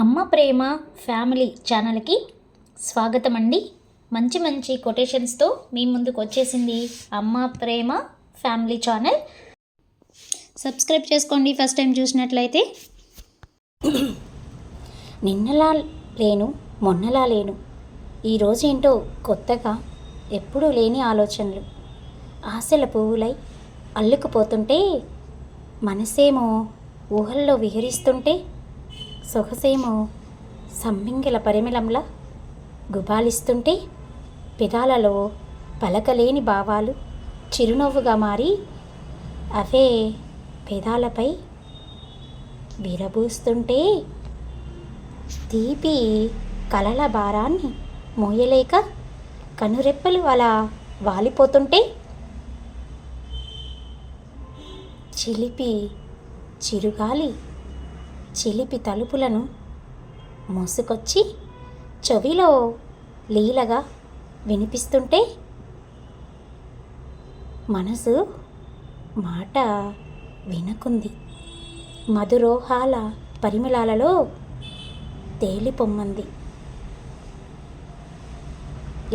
అమ్మ ప్రేమ ఫ్యామిలీ ఛానల్కి స్వాగతం అండి మంచి మంచి కొటేషన్స్తో మీ ముందుకు వచ్చేసింది Amma Prema family channel. Subscribe చేసుకోండి ఫస్ట్ టైం చూసినట్లయితే. నిన్నలా లేను మొన్నలా లేను. ఈరోజు ఏంటో కొత్తగా ఎప్పుడూ లేని ఆలోచనలు. ఆశల పువ్వులై అల్లుకుపోతుంటే మనసేమో ఊహల్లో విహరిస్తుంటే సొగసేమో సమ్మింగిల పరిమళంలా గుబాలిస్తుంటే పెదాలలో పలకలేని భావాలు చిరునవ్వుగా మారి అవే పెదాలపై విరబూస్తుంటే తీపి కలల భారాన్ని మోయలేక కనురెప్పలు అలా వాలిపోతుంటే చిలిపి చిరుగాలి చిలిపి తలుపులను మోసుకొచ్చి చెవిలో లీలగా వినిపిస్తుంటే మనసు మాట వినకుంది. మధురోహాల పరిమళాలలో తేలిపొమ్మంది.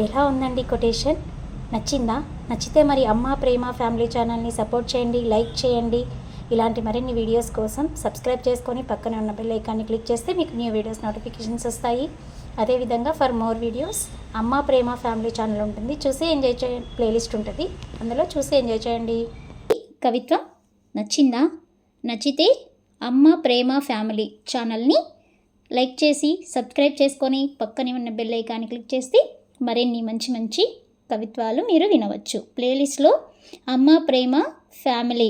ఎలా ఉందండి కొటేషన్? నచ్చిందా? నచ్చితే మరి అమ్మ ప్రేమ ఫ్యామిలీ ఛానల్ని సపోర్ట్ చేయండి లైక్ చేయండి. ఇలాంటి మరిన్ని వీడియోస్ కోసం సబ్స్క్రైబ్ చేసుకొని పక్కనే ఉన్న బెల్ ఐకాన్ని క్లిక్ చేస్తే మీకు న్యూ వీడియోస్ నోటిఫికేషన్స్ వస్తాయి. అదేవిధంగా ఫర్ మోర్ వీడియోస్ అమ్మ ప్రేమ ఫ్యామిలీ ఛానల్ ఉంటుంది. చూసి ఎంజాయ్ చేయండి ప్లేలిస్ట్ ఉంటుంది. అందులో చూసి ఎంజాయ్ చేయండి. కవిత్వం నచ్చిందా? నచ్చితే అమ్మ ప్రేమ ఫ్యామిలీ ఛానల్ని లైక్ చేసి సబ్స్క్రైబ్ చేసుకొని పక్కనే ఉన్న బెల్ ఐకాన్ని క్లిక్ చేస్తే మరిన్ని మంచి మంచి కవిత్వాలు మీరు వినవచ్చు. ప్లేలిస్ట్లో అమ్మ ప్రేమ ఫ్యామిలీ